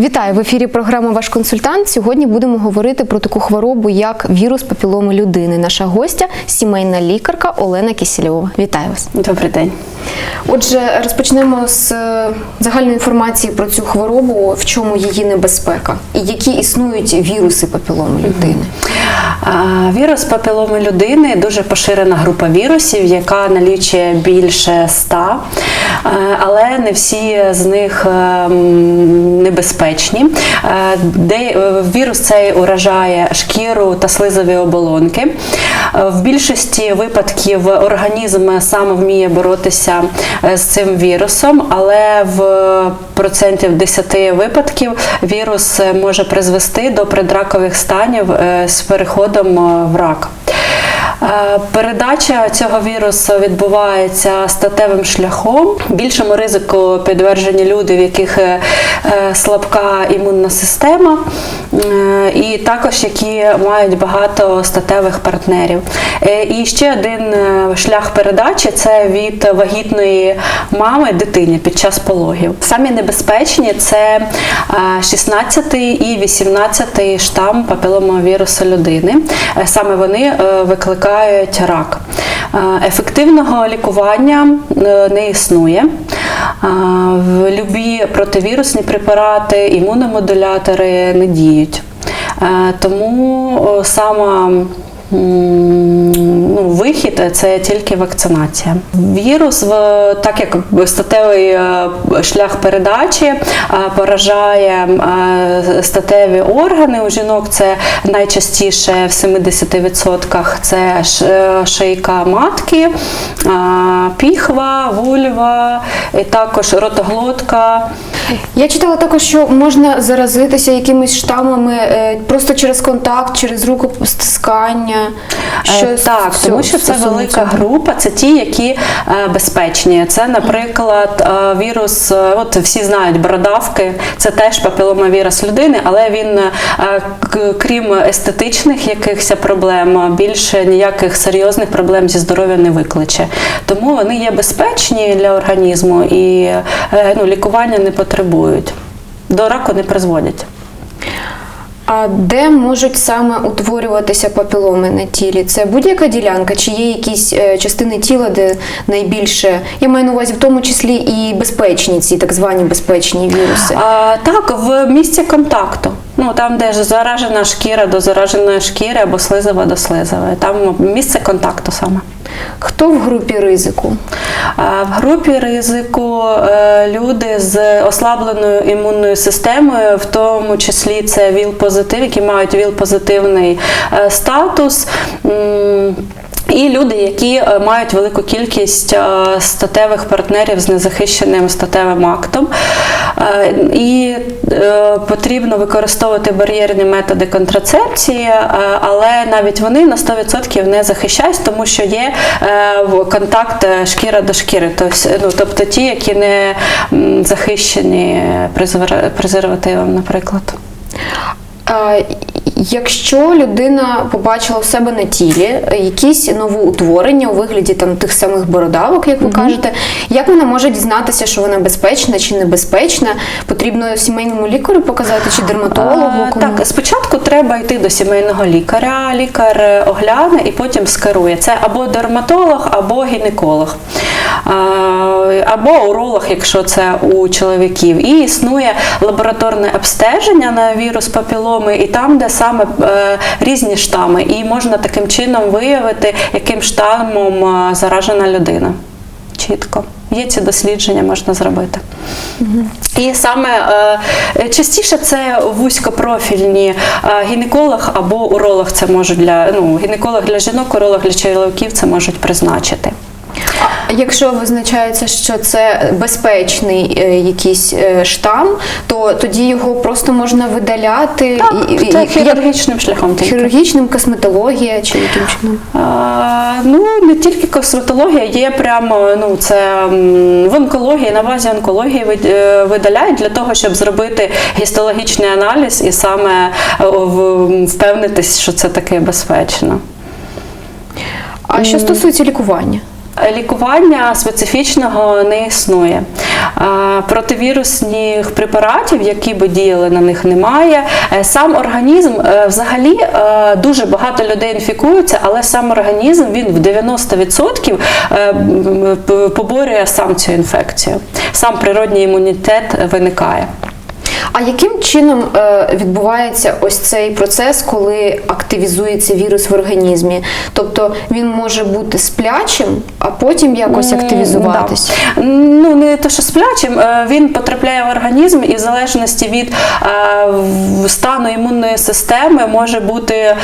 Вітаю в ефірі. Програма Ваш консультант. Сьогодні будемо говорити про таку хворобу, як вірус папіломи людини. Наша гостя сімейна лікарка Олена Кісільова. Вітаю вас. Добрий день. Отже, розпочнемо з е, загальної інформації про цю хворобу, в чому її небезпека, і які існують віруси папіломи людини. Вірус папіломи людини дуже поширена група вірусів, яка налічує більше ста, е, але не всі з них е, небезпечні. Вірус цей уражає шкіру та слизові оболонки. Е, В більшості випадків організм сам вміє боротися е, з цим вірусом, але в процентів 10 випадків вірус може призвести до предракових станів е, з переходом в рак. Е, Передача цього вірусу відбувається статевим шляхом. Більшому ризику підтверджені люди, в яких е, е, слабка імунна система, і також які мають багато статевих партнерів. І ще один шлях передачі це від вагітної мами дитині під час пологів. Самі небезпечні це е, 16 і 18 штам папіломавірусу людини. Саме вони е, викликають рак. Е, Ефективного лікування е, не існує. Е, Любі противірусні препарати, імуномодулятори не діють. Тому сама ну, вихід це тільки вакцинація. Вірус, так як статевий е, шлях передачі е, поражає е, статеві органи у жінок, це найчастіше в 70% це шийка матки, піхва, вульва, і також ротоглотка. Я читала також, що можна заразитися якимись штамами просто через контакт, через рукостискання. Що так, з- тому що це велика група, це ті, які е, безпечні. Це, наприклад, е, вірус, е, от всі знають бородавки, це теж папіломавірус людини, але він, е, крім естетичних якихось проблем, більше ніяких серйозних проблем зі здоров'ям не викличе. Тому вони є безпечні для організму і е, ну, лікування не потребують. До раку не призводять. А де можуть саме утворюватися папіломи на тілі? Це будь-яка ділянка, чи є якісь е, частини тіла, де найбільше я маю на увазі в тому числі і безпечні ці так звані безпечні віруси. А, так, в місці контакту. Ну там, де ж заражена шкіра до зараженої шкіри або слизова до слизової. Там місце контакту саме. Хто в групі ризику? В групі ризику е, люди з ослабленою імунною системою, в тому числі це ВІЛ-позитив, які мають ВІЛ-позитивний е, статус. І люди, які е, мають велику кількість е, статевих партнерів з незахищеним статевим актом. Е, І потрібно використовувати бар'єрні методи контрацепції, але навіть вони на 100% не захищають, тому що є контакт шкіра до шкіри. Тобто, ну, тобто ті, які не захищені презер- презервативом, наприклад. Якщо людина побачила у себе на тілі якісь новоутворення у вигляді там тих самих бородавок, як ви кажете, як вона може дізнатися, що вона безпечна чи небезпечна? Потрібно сімейному лікарю показати чи дерматологу? Кому? Так, спочатку треба йти до сімейного лікаря. Лікар е, огляне і потім скерує. Це або дерматолог, або гінеколог, або уролог, якщо це у чоловіків. І існує лабораторне обстеження на вірус папіломи, і там, де саме е, різні штами, і можна таким чином виявити, яким штамом е, заражена людина. Чітко. Є ці дослідження, можна зробити. І саме е, частіше це вузькопрофільні е, гінеколог або уролог це можуть для ну, гінеколог для жінок, уролог для чоловіків це можуть призначити. Якщо визначається, що це безпечний е, якийсь е, штам, то тоді його просто можна видаляти Так, і- і- це як хірургічним шляхом тільки. хірургічним, косметологія чи яким чином? А, ну, не тільки косметологія, є прямо ну, це м, в онкології, на базі онкології вид- е, видаляють для того, щоб зробити гістологічний аналіз і саме е, в- впевнитись, що це таке безпечно. А що стосується лікування? Лікування специфічного не існує. Противірусних препаратів, які би діяли на них, немає. Е, Сам організм е, взагалі е, дуже багато людей інфікуються, але сам організм він в 90% е, м, п- поборює сам цю інфекцію. Сам природній імунітет виникає. А яким чином е, відбувається ось цей процес, коли активізується вірус в організмі? Тобто він може бути сплячим, а потім якось активізуватись? да. Ну, не те, що сплячим, е, він потрапляє в організм і в залежності від е, стану імунної системи може бути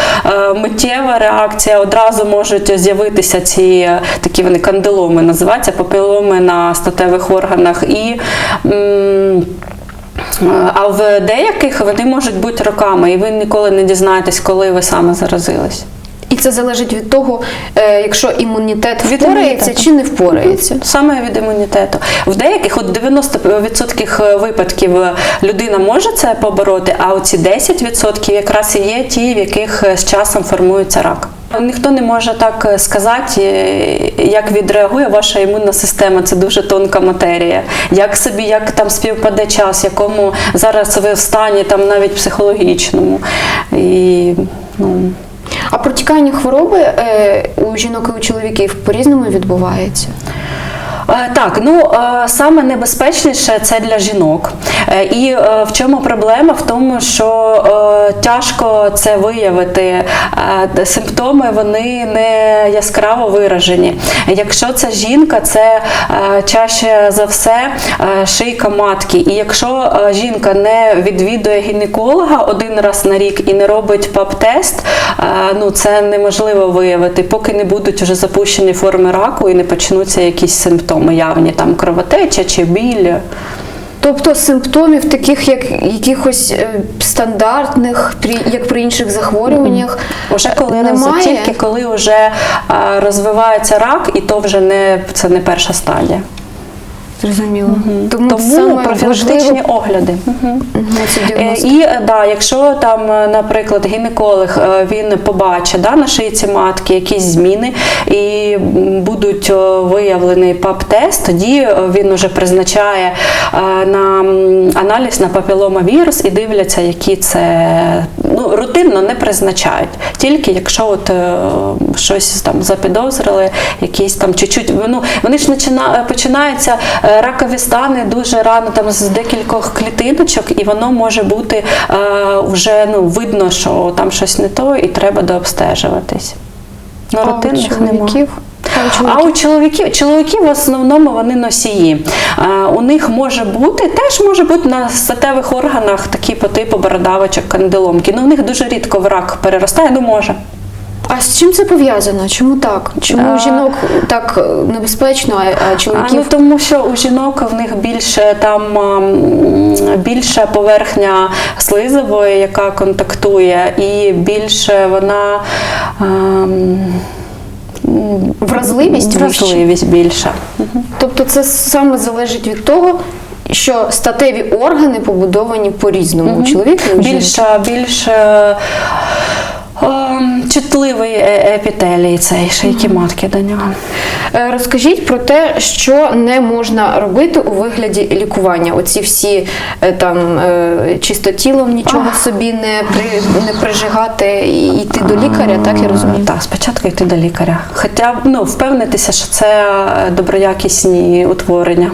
миттєва реакція, одразу можуть з'явитися ці такі вони кандиломи, називаються папіломи на статевих органах. І м, А в деяких вони можуть бути роками, і ви ніколи не дізнаєтесь, коли ви саме заразились. І це залежить від того, е, якщо імунітет Від впорається імунітету. чи не впорається. Саме від імунітету. В деяких, от 90% випадків людина може це побороти, а оці 10% якраз і є ті, в яких з часом формується рак. Ніхто не може так сказати, е, як відреагує ваша імунна система. Це дуже тонка матерія. Як собі, як там співпаде час, якому зараз ви в стані там навіть психологічному. І, ну, А протікання хвороби е, у жінок і у чоловіків по-різному відбувається. Е, Так, ну е, саме небезпечніше це для жінок. Е, І в чому проблема? В тому, що тяжко це виявити. Симптоми вони не яскраво виражені. Якщо це жінка, це чаще за все шийка матки. І якщо жінка не відвідує гінеколога один раз на рік і не робить ПАП-тест, ну це неможливо виявити, поки не будуть вже запущені форми раку і не почнуться якісь симптоми явні, там кровотеча чи біль. Тобто симптомів таких, як якихось е, стандартних, як при інших захворюваннях, Уже коли немає. тільки коли вже е, розвивається рак, і то вже не це не перша стадія. Зрозуміло. Тому, Тому профілактичні важливо огляди. Мгм, Е. І е, да, якщо там, е, наприклад, гінеколог е, він побачить да, на шийці матки якісь зміни і будуть виявлений ПАП-тест, тоді він вже призначає на аналіз на папіломавірус і дивляться, які це ну, рутинно не призначають. Тільки якщо от е, щось там запідозрили, якісь там чуть-чуть, ну вони ж почина- починаються е, ракові стани дуже рано, там з декількох клітиночок, і воно може бути е, вже ну, видно, що там щось не то, і треба дообстежуватись. Ну, А у рутинних чоловіків? А у а у чоловіків, чоловіків в основному вони носії. Е, у них може бути, теж може бути на статевих органах такі по типу бородавочок, кандиломки. Ну, у них дуже рідко в рак переростає, ну може. А з чим це пов'язано? Чому так? Чому у жінок так е, небезпечно, а, а А, ну, тому що у жінок в них більше там м, більша поверхня слизової, яка контактує, і більше вона ем, Вразливість вразливість більша. Тобто це саме залежить від того, що статеві органи побудовані по-різному у чоловіка більше більше. більше... Більш, більш е, ем, чутливий е- епітелій цей шийки матки до нього. Е, Розкажіть про те, що не можна робити у вигляді лікування. Оці всі е, там е, чистотілом нічого собі не при не прижигати і йти до лікаря, так я розумію. Так, спочатку йти до лікаря. Хоча ну, впевнитися, що це доброякісні утворення.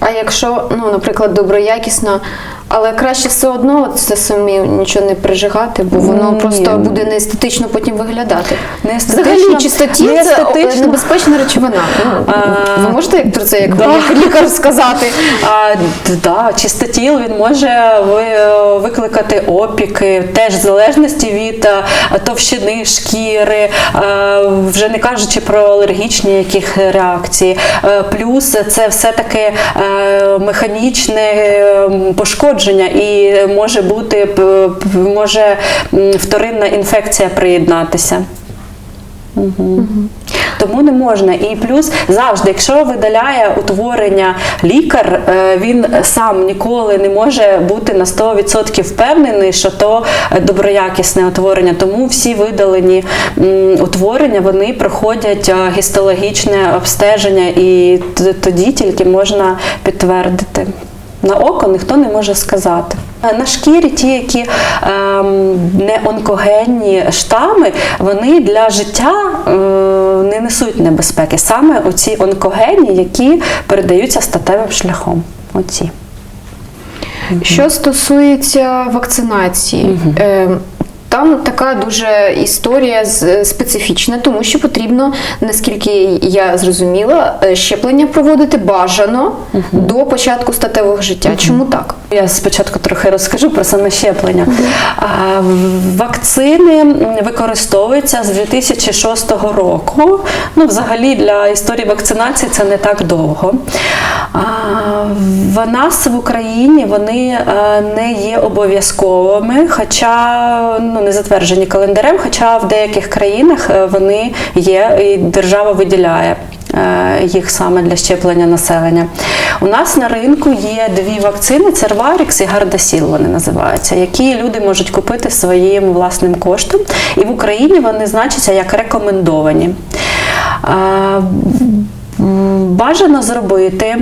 А якщо, ну, наприклад, доброякісно, але краще все одно це самі нічого не прижигати, бо воно Ні. просто буде неестетично потім виглядати. Не Взагалі, чистотіл не це е, небезпечна речовина. А, ви можете про це як, да. лікар сказати? Д- да, чистотіл він може викликати опіки, теж в залежності від е, товщини шкіри, е, вже не кажучи про алергічні яких реакції. Е, Плюс це все-таки е, механічне е, пошкодження і може бути може вторинна інфекція приєднатися. Тому не можна. І плюс завжди, якщо видаляє утворення лікар, е, він сам ніколи не може бути на 100% впевнений, що то е, доброякісне утворення. Тому всі видалені утворення вони проходять е, гістологічне обстеження, і тоді тільки можна підтвердити. На око ніхто не може сказати. Е, На шкірі ті, які ем, не онкогенні штами, вони для життя е, не несуть небезпеки. Саме оці онкогенні, які передаються статевим шляхом. Оці. Що стосується вакцинації, е, там така дуже історія специфічна, тому що потрібно, наскільки я зрозуміла, е, щеплення проводити бажано до початку статевого життя. Чому так? Я спочатку трохи розкажу про саме щеплення. А, Вакцини використовуються з 2006 року. Ну, взагалі для історії вакцинації це не так довго. А, В нас в Україні вони е, не є обов'язковими, хоча ну, не затверджені календарем, хоча в деяких країнах е, вони є, і держава виділяє е, їх саме для щеплення населення. У нас на ринку є дві вакцини: Церварікс і Гардасіл вони називаються, які люди можуть купити своїм власним коштом. І в Україні вони значаться як рекомендовані. Е, Бажано зробити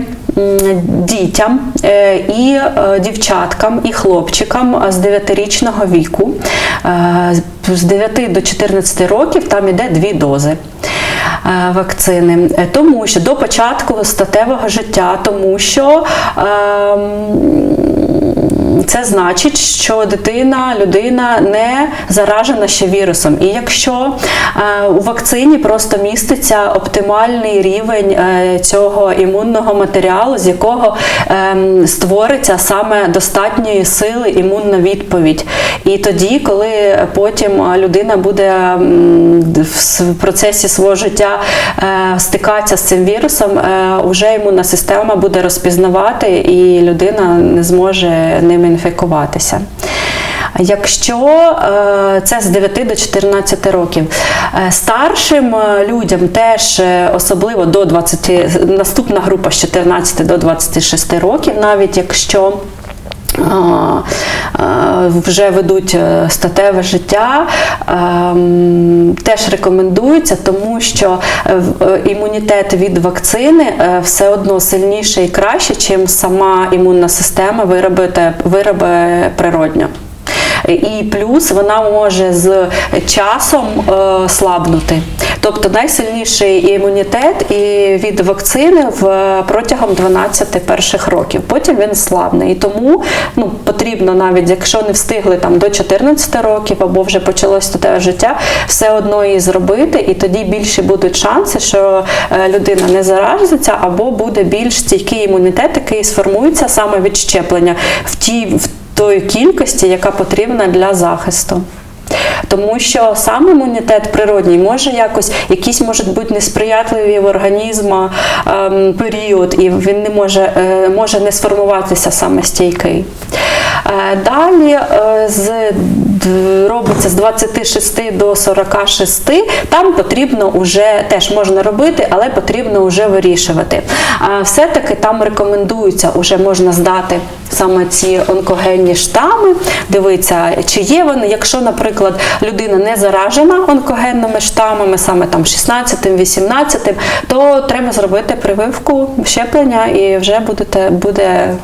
дітям е, і е, дівчаткам, і хлопчикам з 9-річного віку. Е, З 9 до 14 років там іде дві дози е, вакцини. Е, Тому що до початку статевого життя, тому що ем, це значить, що дитина, людина не заражена ще вірусом. І якщо е, у вакцині просто міститься оптимальний рівень е, цього імунного матеріалу, з якого ем, створиться саме достатньої сили імунна відповідь. І тоді, коли потім людина буде в процесі свого життя е, стикатися з цим вірусом, вже імунна система буде розпізнавати, і людина не зможе ним інфікуватися. Якщо е, це з 9 до 14 років, Е, старшим е, людям теж особливо до 20, наступна група з 14 до 26 років, навіть якщо вже ведуть е, статеве життя, ем, теж рекомендується, тому що е, е, імунітет від вакцини все одно сильніший і краще, чим сама імунна система виробити вироби природньо. І плюс вона може з часом е, слабнути. Тобто найсильніший імунітет і від вакцини в протягом 12 перших років. Потім він слабне. І тому ну, потрібно навіть, якщо не встигли там до 14 років або вже почалось те життя, все одно її зробити, і тоді більші будуть шанси, що е, людина не заразиться, або буде більш стійкий імунітет, який сформується саме від щеплення в тій в тої кількості, яка потрібна для захисту. Тому що сам імунітет природній може якось, якісь можуть бути несприятливі в організму ем, період, і він не може, е, може не сформуватися саме стійкий. Е, далі е, з, робиться з 26 до 46, там потрібно вже теж можна робити, але потрібно вже вирішувати. А все-таки там рекомендується, вже можна здати саме ці онкогенні штами, дивитися, чи є вони. Якщо, наприклад, людина не заражена онкогенними штамами, саме там 16-18, то треба зробити прививку щеплення і вже будете буде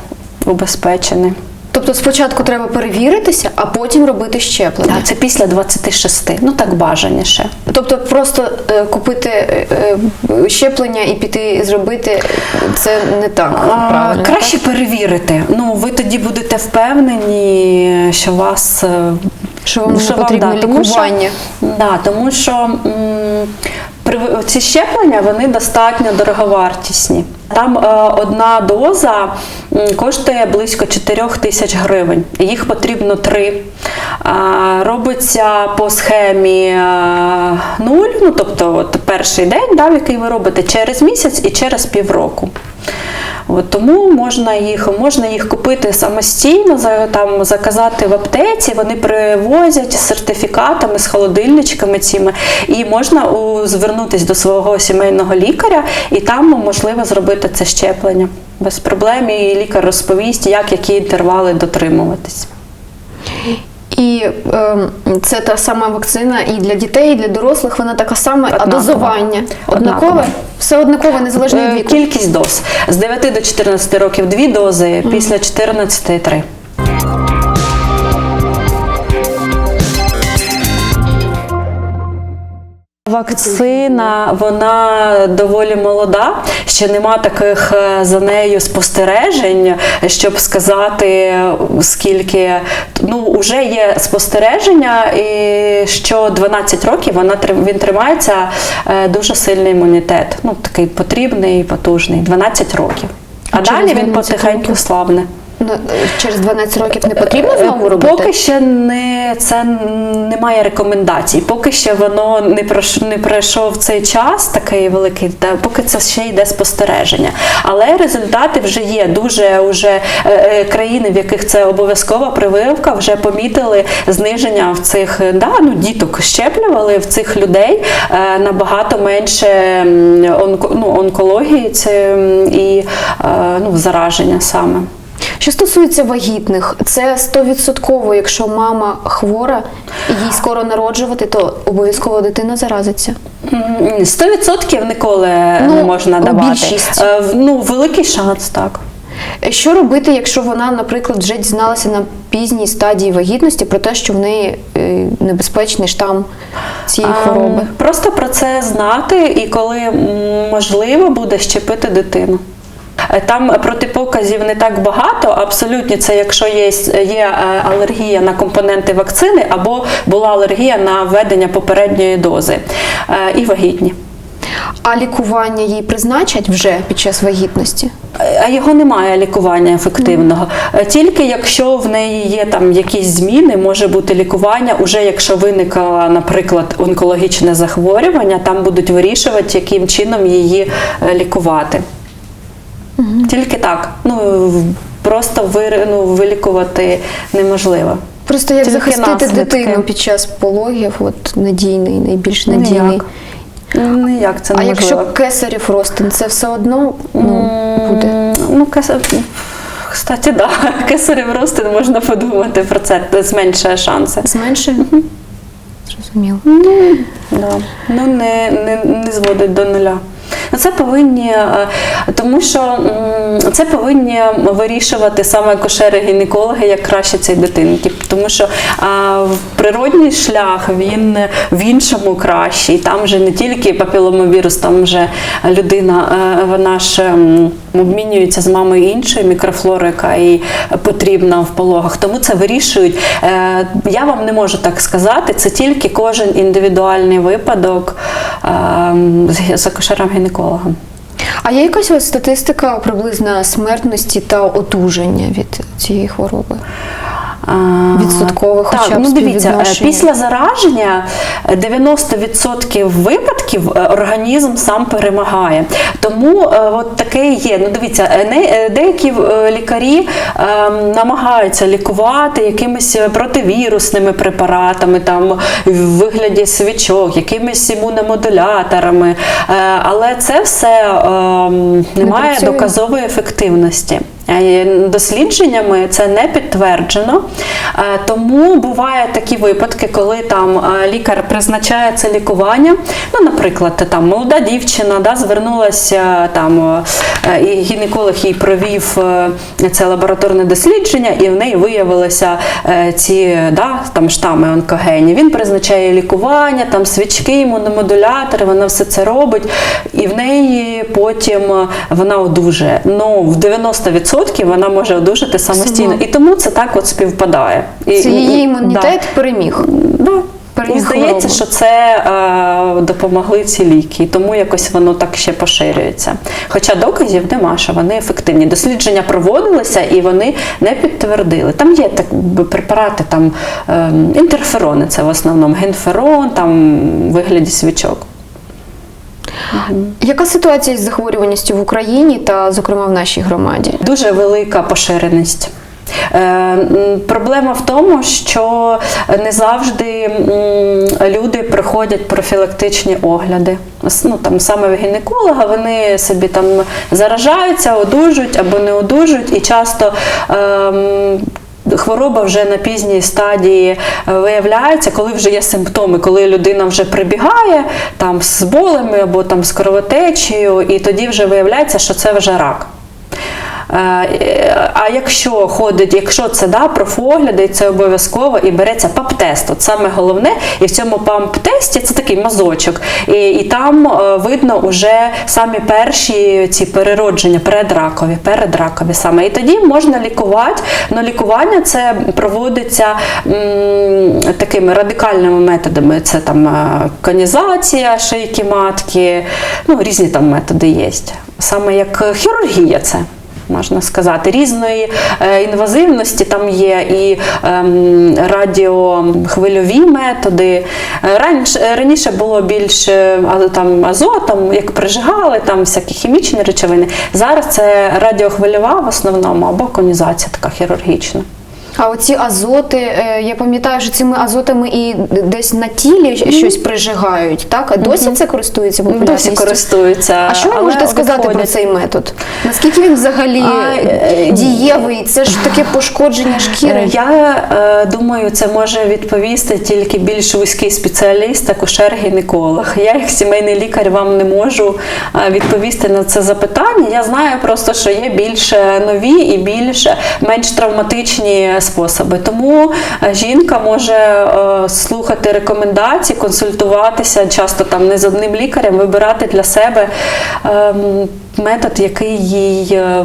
убезпечений. Тобто спочатку треба перевіритися, а потім робити щеплення. Так, це після 26, ну так бажаніше. Тобто просто е, купити е, е, щеплення і піти зробити це не так А, правильно. краще перевірити. Ну, ви тоді будете впевнені, що вас е, Що вам не потрібно тому що- да, тому що м, при- ці щеплення вони достатньо дороговартісні. Там е, одна доза м, коштує близько 4 тисяч гривень. Їх потрібно три. А, робиться по схемі е, нуль, ну тобто от перший день, да, в який ви робите через місяць і через півроку. От, тому можна їх, можна їх купити самостійно, там, заказати в аптеці, вони привозять з сертифікатами, з холодильничками цими, і можна звернутися до свого сімейного лікаря, і там можливо зробити це щеплення. Без проблем, і лікар розповість, як які інтервали дотримуватись. І е, це та сама вакцина і для дітей, і для дорослих вона така сама, а дозування однакове? Однакове. Все однакове, незалежно від Е, віку. Кількість доз з 9 до 14 років дві дози, після 14 три. Вакцина вона доволі молода, ще нема таких е, за нею спостережень, щоб сказати скільки. Ну вже є спостереження, і що 12 років вона він тримається е, дуже сильний імунітет. Ну такий потрібний і потужний. 12 років. А, А далі він потихеньку років? слабне. Ну, через 12 років не потрібно Е, знову робити? Поки ще не це немає рекомендацій. Поки ще воно не пройш- не пройшов цей час, такий великий, та поки це ще йде спостереження. Але результати вже є. Дуже уже е, е, країни, в яких це обов'язкова прививка, вже помітили зниження в цих е, да, ну, діток щеплювали в цих людей е, набагато менше онко, ну, онкології це, і е, ну, зараження саме. Що стосується вагітних, це 100%, якщо мама хвора і їй скоро народжувати, то обов'язково дитина заразиться. М, Сто відсотків ніколи не Ну, можна давати. більшість. Е, Ну, великий шанс, так. Що робити, якщо вона, наприклад, вже дізналася на пізній стадії вагітності про те, що в неї е, небезпечний штам цієї хвороби? Ем, Просто про це знати і коли можливо буде щепити дитину. Е, Там протипоказів не так багато. Абсолютно, це якщо є, є е, алергія на компоненти вакцини або була алергія на введення попередньої дози Е, і вагітні. А лікування їй призначать вже під час вагітності? А його немає лікування ефективного. Е, Тільки якщо в неї є там якісь зміни, може бути лікування. Уже якщо виникло, наприклад, онкологічне захворювання, там будуть вирішувати, яким чином її лікувати. Тільки так. Ну просто вир, ну, вилікувати неможливо. Просто як Тільки захистити наслідки. дитину під час пологів, от надійний, найбільш надійний. Ніяк. Ніяк це А якщо кесарів розтин, це все одно ну, буде. Ну, кес... Кстати, да. Кесарів ростин можна подумати про це, зменшує шанси. Зменшує? Зрозуміло. Да. Ну, не, не, не зводить до нуля. Це повинні, е, тому що це повинні вирішувати саме акушери-гінекологи, як краще цій дитинки. Тому що природній шлях він в іншому кращий. Там вже не тільки папіломовірус, там вже людина, е, вона ж обмінюється з мамою іншою мікрофлорою, яка їй потрібна в пологах. Тому це вирішують. Е, Я вам не можу так сказати, це тільки кожен індивідуальний випадок ем, з- з акушером-гінекологом. А є якась ось статистика приблизно смертності та отуження від цієї хвороби? А, Відсоткове хоча так, б ну дивіться, е, після зараження е, 90% випадків е, організм сам перемагає. Тому е, от таке є. Ну дивіться, е, не- е, деякі е, лікарі е, намагаються лікувати якимись противірусними препаратами, там в вигляді свічок, якимись імуномодуляторами. Е, Але це все е, немає працює? доказової ефективності. Е, Дослідженнями це не підтверджено, Е, тому бувають такі випадки, коли там е, лікар призначає це лікування. Ну, наприклад, там молода дівчина да, звернулася там, і гінеколог їй провів це лабораторне дослідження, і в неї виявилися ці да, там штами онкогені. Він призначає лікування, там свічки, імуномодулятори, вона все це робить, і в неї потім вона одужує. Ну, в 90% вона може одужати самостійно. Сама. І тому це так от співпадає. І, Це її імунітет переміг. Да. Да. І здається, що це е, допомогли ці ліки, і тому якось воно так ще поширюється. Хоча доказів нема, що вони ефективні. Дослідження проводилися і вони не підтвердили. Там є так препарати, там е, інтерферони, це в основному генферон, там вигляді свічок. Яка ситуація із захворюваністю в Україні та, зокрема, в нашій громаді? Дуже велика поширеність. Е, Проблема в тому, що не завжди люди проходять профілактичні огляди. Ну, там, саме в гінеколога вони собі там заражаються, одужують або не одужують, і часто ем, хвороба вже на пізній стадії е, виявляється, коли вже є симптоми, коли людина вже прибігає там, з болями або там, з кровотечею, і тоді вже виявляється, що це вже рак. Е, А якщо ходить, якщо це да, профогляди, це обов'язково і береться ПАП-тест. От саме головне, і в цьому ПАП-тесті це такий мазочок, і, і там е, видно вже самі перші ці переродження, передракові, передракові саме. І тоді можна лікувати. Но лікування це проводиться м, такими радикальними методами. Це там е, конізація шийки матки, ну різні там методи є. Саме як хірургія це можна сказати, різної е, інвазивності. Там є і ем, радіохвильові методи. Е, Раніше, раніше було більше там, азотом, як прижигали, там всякі хімічні речовини. Зараз це радіохвильова в основному або конізація така хірургічна. А оці азоти, е, я пам'ятаю, що цими азотами і десь на тілі щось прижигають, так? А досі це користується популярністю? Досі користуються. А що ви можете сказати про цей метод? Наскільки він взагалі А, е, дієвий? Це ж таке пошкодження шкіри. Е, Я е, думаю, це може відповісти тільки більш вузький спеціаліст, акушер-гінеколог. Я, як сімейний лікар, вам не можу е, відповісти на це запитання. Я знаю просто, що є більш е, нові і більш менш травматичні способи. Тому е, жінка може е, слухати рекомендації, консультуватися часто там не з одним лікарем, вибирати для себе. ем, Метод, який їй е,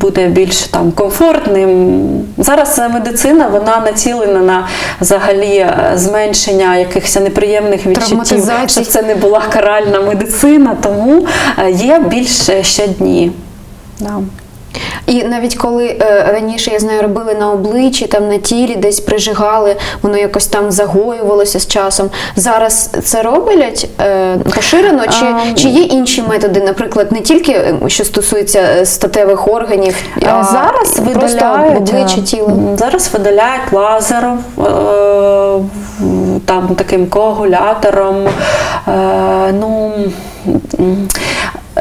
буде більш там комфортним. Зараз медицина вона націлена на взагалі зменшення якихось неприємних відчуттів, щоб це не була каральна медицина, тому є більш е, ще дні. Да. І навіть коли е, раніше, я знаю, робили на обличчі, там на тілі, десь прижигали, воно якось там загоювалося з часом. Зараз це роблять е, поширено, чи, Ам. чи є інші методи, наприклад, не тільки що стосується е, статевих органів, а Зараз видаляють обличчя е, тіла. Зараз видаляють лазером, е, там таким коагулятором. Е, Ну,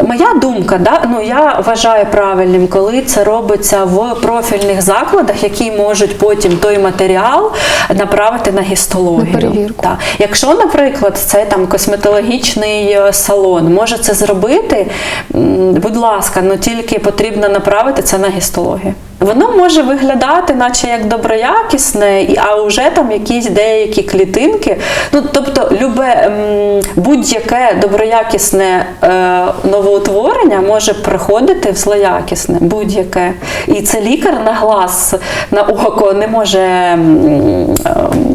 Моя думка, да, ну я вважаю правильним, коли це робиться в профільних закладах, які можуть потім той матеріал направити на гістологію. На перевірку. Да. Якщо, наприклад, це там косметологічний е, салон може це зробити, будь ласка, ну тільки потрібно направити це на гістологію. Воно може виглядати, наче як доброякісне, а вже там якісь деякі клітинки. Ну, тобто, любе будь-яке доброякісне е, новоутворення може приходити в злоякісне, будь-яке. І це лікар на глаз, на око не може е,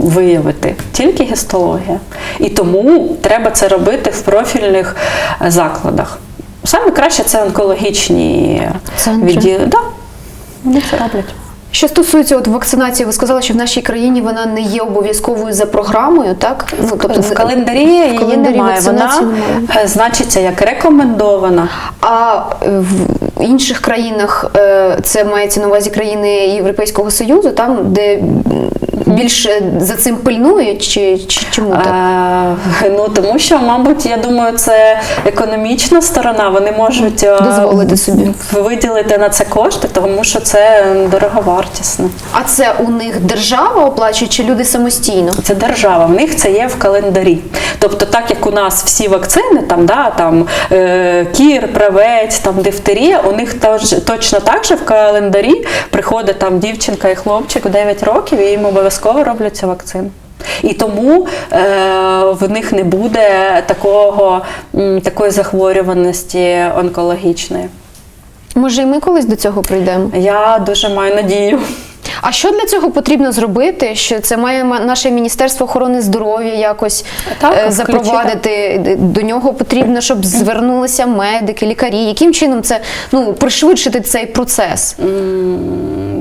виявити, тільки гістологія. І тому треба це робити в профільних е, закладах. Саме краще це онкологічні відділи. Да, вони це роблять. Що стосується от вакцинації, ви сказали, що в нашій країні вона не є обов'язковою за програмою, так? Ну, в календарі її календарі немає. Вона немає. е, значиться як рекомендована. А е, в інших країнах е, це мається на увазі країни Європейського Союзу, там де більше за цим пильнують, чи, чи чому так? Е, ну тому що, мабуть, я думаю, це економічна сторона. Вони можуть е, Дозволити собі. виділити на це кошти, тому що це дороговартісно. А це у них держава оплачує, чи люди самостійно? Це держава, в них це є в календарі. Тобто, так як у нас всі вакцини, там, да, там е, кір, правець, там дифтерія, у них тож, точно так же в календарі приходить там дівчинка і хлопчик у 9 років, і їм обов'язково робляться вакцини. І тому е, в них не буде такого, м, такої захворюваності онкологічної. Може, і ми колись до цього прийдемо? Я дуже маю надію. А що для цього потрібно зробити? Що це має ма- наше міністерство охорони здоров'я якось Так, запровадити? включити. запровадити? До нього потрібно, щоб звернулися медики, лікарі. Яким чином це ну пришвидшити цей процес?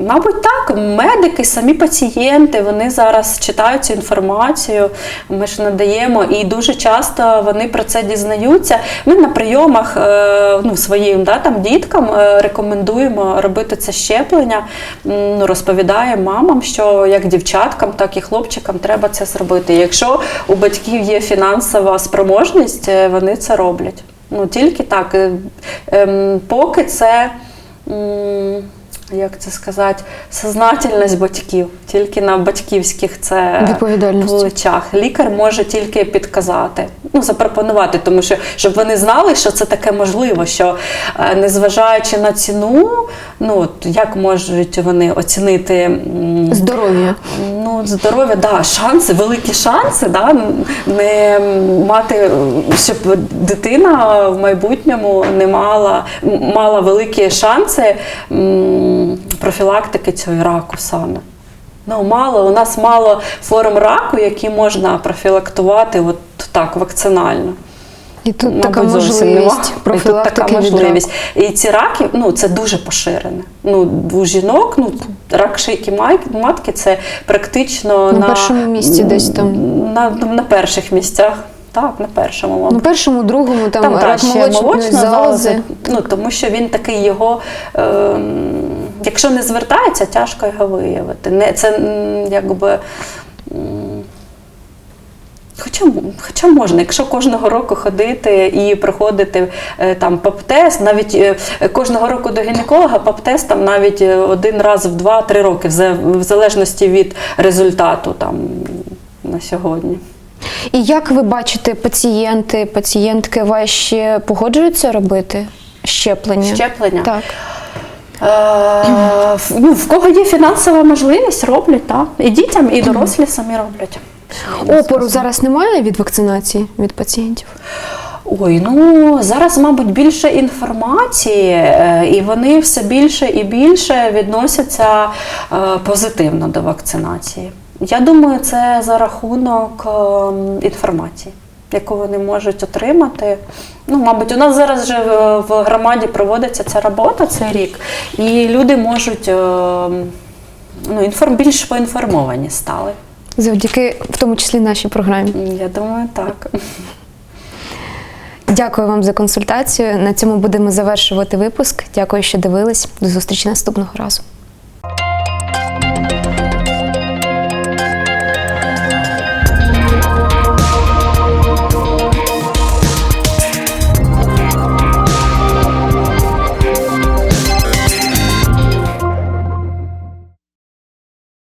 Мабуть, так. Медики, самі пацієнти, вони зараз читають цю інформацію. Ми ж надаємо, і дуже часто вони про це дізнаються. Ми на прийомах е, ну, своїм да, там, діткам е, рекомендуємо робити це щеплення. Ну, розповідаємо мамам, що як дівчаткам, так і хлопчикам треба це зробити. Якщо у батьків є фінансова спроможність, е, вони це роблять. Ну, тільки так. Ем, Поки це. Як це сказати, сознательність батьків, тільки на батьківських це плечах. Лікар може тільки підказати, ну запропонувати, тому що щоб вони знали, що це таке можливо, що е, незважаючи на ціну, ну як можуть вони оцінити Здоров'я. Ну, здоров'я, да, шанси, великі шанси, да, не мати, щоб дитина в майбутньому не мала, мала великі шанси профілактики цього раку саме. Ну, мало, у нас мало форм раку, які можна профілактувати от так, вакцинально. І тут Мабуть, така можливість І тут така від можливість. раку. І ці раки, ну це дуже поширене. Ну, у жінок, ну рак шийки матки це практично На на, першому місці десь там. На, на перших місцях. Так, на першому, мабуть. На першому, другому там, Там рак молочної молочна залози. ну, тому що він такий його, е, якщо не звертається, тяжко його виявити. Не, це якби. Хоча, хоча можна, якщо кожного року ходити і проходити е, там ПАП-тест, навіть е, кожного року до гінеколога ПАП-тест там навіть е, один раз в 2-3 роки, в залежності від результату там на сьогодні. І як ви бачите, пацієнти, пацієнтки ваші погоджуються робити щеплення? Щеплення? Так. Е, ну, в кого є фінансова можливість, роблять, так. І дітям, і дорослі самі роблять. Опору зараз немає від вакцинації від пацієнтів? Ой, ну зараз, мабуть, більше інформації, е, і вони все більше і більше відносяться е, позитивно до вакцинації. Я думаю, це за рахунок ем, інформації, яку вони можуть отримати. Ну, мабуть, у нас зараз вже в, в громаді проводиться ця робота цей рік, і люди можуть ем, ну, інформ, більш поінформовані стали. Завдяки в тому числі нашій програмі. Я думаю, так. Дякую вам за консультацію. На цьому будемо завершувати випуск. Дякую, що дивились. До зустрічі наступного разу.